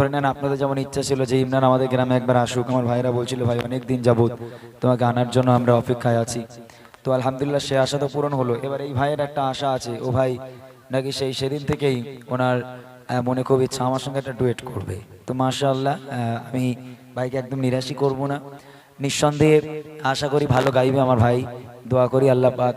ধরে নেন, আপনাদের যেমন ইচ্ছা ছিল যে ইমরান আমাদের গ্রামে একবার আসুক। আমার ভাইরা বলছিল, ভাই অনেক দিন যাবত তোমাকে আনার জন্য আমরা অপেক্ষায় আছি। তো আলহামদুলিল্লাহ সে আশা তো পূরণ হলো। এবার এই ভাইয়ের একটা আশা আছে, ও ভাই নাকি সেই সেদিন থেকেই ওনার মনে খুব ইচ্ছা, আমার সঙ্গে একটা ডুয়েট করবে। তো মাশাআল্লাহ আমি ভাইকে একদম নিরাশই করব না। নিঃসন্দেহে আশা করি ভালো গাইবে আমার ভাই। দোয়া করি আল্লাহ পাক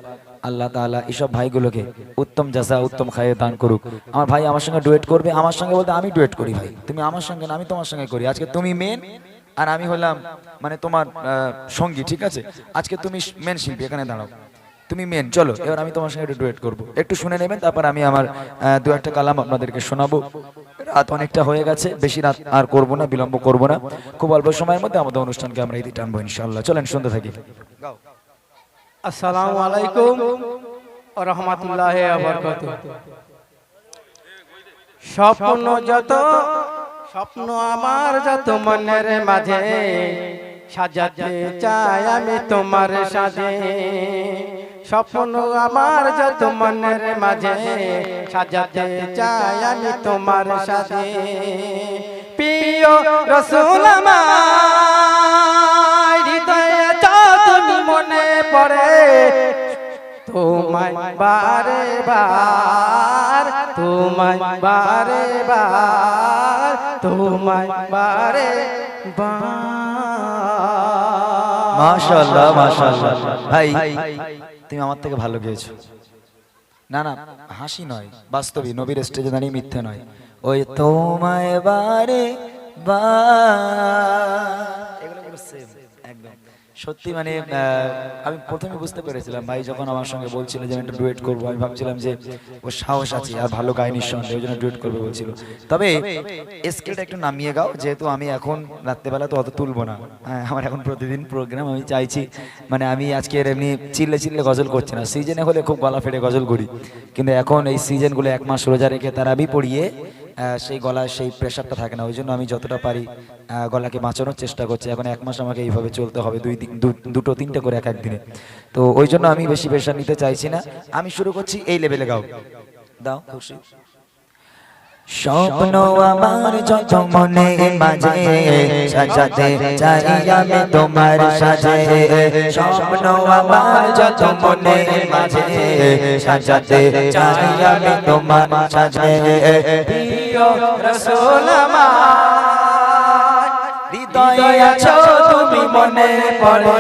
আল্লাহ তাআলা এইসব ভাইগুলোকে উত্তম জাসা উত্তম খায়ে দান করুক। আমার ভাই আমার সঙ্গে ডুয়েট করবে, আমার সঙ্গে বলতে আমি ডুয়েট করি ভাই। তুমি আমার সঙ্গে না, আমি তোমার সঙ্গে করি। আজকে তুমি মেন আর আমি হলাম মানে তোমার সঙ্গী, ঠিক আছে? আজকে তুমি মেন শিল্পী, এখানে দাঁড়াও। তুমি মেন চলো, এবার আমি তোমার সঙ্গে একটু ডুয়েট করব। একটু শুনে নেবেন, তারপর আমি আমার দু একটা কালাম আপনাদেরকে শোনাবো। রাত অনেকটা হয়ে গেছে, বেশি রাত আর করব না, বিলম্ব করব না। খুব অল্প সময়ের মধ্যে আমাদের অনুষ্ঠানকে আমরা ইতি টানবো ইনশাল্লাহ চলেন, শুনতে থাকি। আসসালামু আলাইকুম রহমতুল্লাহ স্বপ্ন যত, স্বপ্ন আমার যত মনের মাঝে, সাজাতে চাই আমি তোমার সাজে। স্বপ্ন আমার যত মনের মাঝে, সাজাতে চাই আমি তোমার সাজে। প্রিয় রসুল আমার তোমায় বারে বার তোমায় বারে বার তোমায় বারে মাশাআল্লাহ মাশাআল্লাহ। ভাই তুমি আমার থেকে ভালো গেয়েছো। না না হাসি নয় বাস্তবই নবীর স্টেজে দাঁড়িয়ে মিথ্যে নয়। ওই তোমায় বারে বা একদম। সত্যি মানে আমি প্রথমে বুঝতে পেরেছিলাম ভাই যখন আমার সঙ্গে বলছিল যে আমি একটা ডুয়েট করব আমি ভাবছিলাম যে ও সাহস আছে আর ভালো গায় নিঃসন্দেহে ওই জন্য ডুয়েট করবে বলছিল। তবে স্কেলটা একটু নামিয়ে গাও যেহেতু আমি এখন রাত্রেবেলা তো অত তুলবো না। হ্যাঁ আমার এখন প্রতিদিন প্রোগ্রাম আমি চাইছি মানে আমি আজকে এমনি চিল্লে চিল্লে গজল করছি না। সিজনে হলে খুব গলা ফেটে গজল করি। কিন্তু এখন এই সিজনগুলো এক মাস রোজা রেখে তারাবি পড়িয়ে সেই গলায় সেই প্রেশারটা থাকে না। ওই জন্য আমি যতটা পারি গলাকে বাঁচানোর চেষ্টা করছি। এখন এক মাস আমাকে এইভাবে চলতে হবে, দুই দিন দুটো, তিনটে করে এক একদিনে তো ওই জন্য আমি বেশি প্রেশার নিতে চাইছি না। আমি শুরু করছি এই লেভেলে গাও। দাও, খুশি। স্বপ্ন আমার যত মনে মাঝে, সাজাতে চাই আমি তোমার সাজে। স্বপ্ন আমার যত মনে মাঝে, সাজাতে চাই আমি তোমার সাজে। প্রিয় আছো তুমি মনে পড়ে।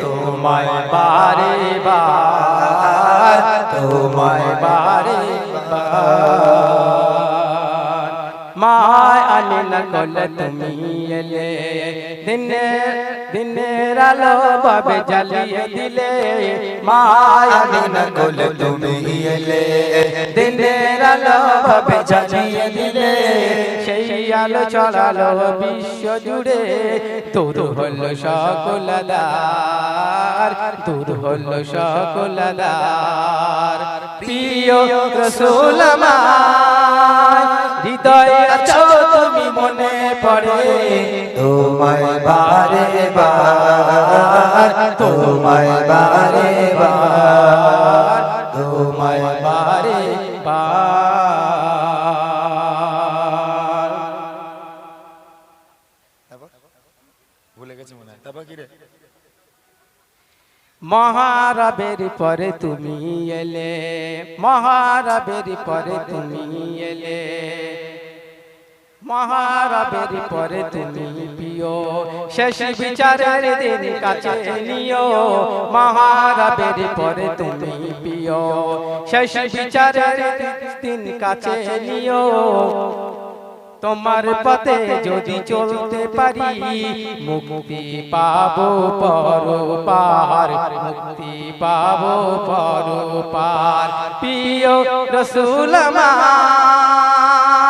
তোমায় বারে বার, তোমায় বারে বার। কলে তুমি এলে দিনের দিনের আলো বাবে জ্বালিয়ে দিলে মায় আমিনা কলে তুমি এলে দিনের আলো বাবে জ্বালিয়ে দিলে সেই আলো ছড়ালো বিশ্ব জুড়ে তোর হলো সকল দার তোর হলো সকল দার প্রিয় রসুল আমার হৃদয়ে আছো মনে পড়ে, তোমায় বারে বার তোমায় বারে বার তোমায় বারে বার ভুলে গেছি মনে হয়। তারপর কি রে? মহারবের পরে তুমি এলে, মহারবের পরে তুমি এলে। মহারবের পরে তুমি প্রিয় শেষ বিচারের দিন কাছে নিও। মহারবের পরে তুমি প্রিয় শেষ বিচারের দিন কাছে নিও। তোমার পথে যদি চলতে পারি, মুক্তি পাবো পর পার মুক্তি পাবো পর পার প্রিয় রসুল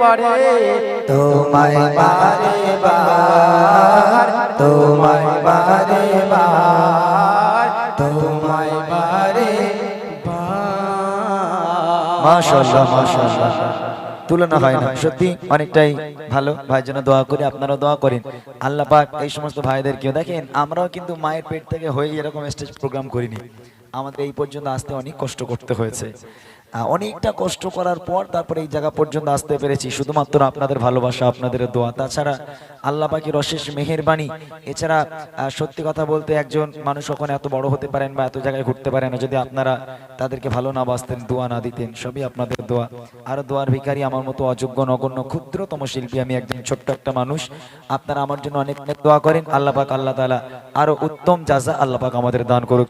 পড়ে। তোমায় বারে বার, তোমায় বারে বার, তোমায় বারে তুলনা হয় না। সত্যি অনেকটাই ভালো। ভাইয়ের জন্য দোয়া করি, আপনারাও দোয়া করেন। আল্লাহ পাক এই সমস্ত ভাইদেরকেও দেখেন? আমরাও কিন্তু মায়ের পেট থেকে হয়ে এরকম স্টেজ প্রোগ্রাম করিনি। আমাদের এই পর্যন্ত আসতে অনেক কষ্ট করতে হয়েছে। অনেকটা কষ্ট করার পর তারপরে এই জায়গা পর্যন্ত আসতে পেরেছি। শুধুমাত্র আপনাদের ভালোবাসা, আপনাদের দোয়া। তাছাড়া আল্লাহ পাকের অশেষ মেহেরবানি এছাড়া সত্যি কথা বলতে একজন মানুষ কখনো এত বড় হতে পারেন বা এত জায়গায় ঘুরতে পারেন না। যদি আপনারা তাদেরকে ভালো না বাসতেন, দোয়া না দিতেন, সবই আপনাদের দোয়া। আর দোয়ার ভিখারি আমার মতো অযোগ্য, নগণ্য, ক্ষুদ্রতম শিল্পী আমি একজন ছোট্ট একটা মানুষ। আপনারা আমার জন্য অনেক অনেক দোয়া করেন। আল্লাহ পাক, আল্লাহ তাআলা আরও উত্তম জাযা আল্লাহ পাক আমাদের দান করুক।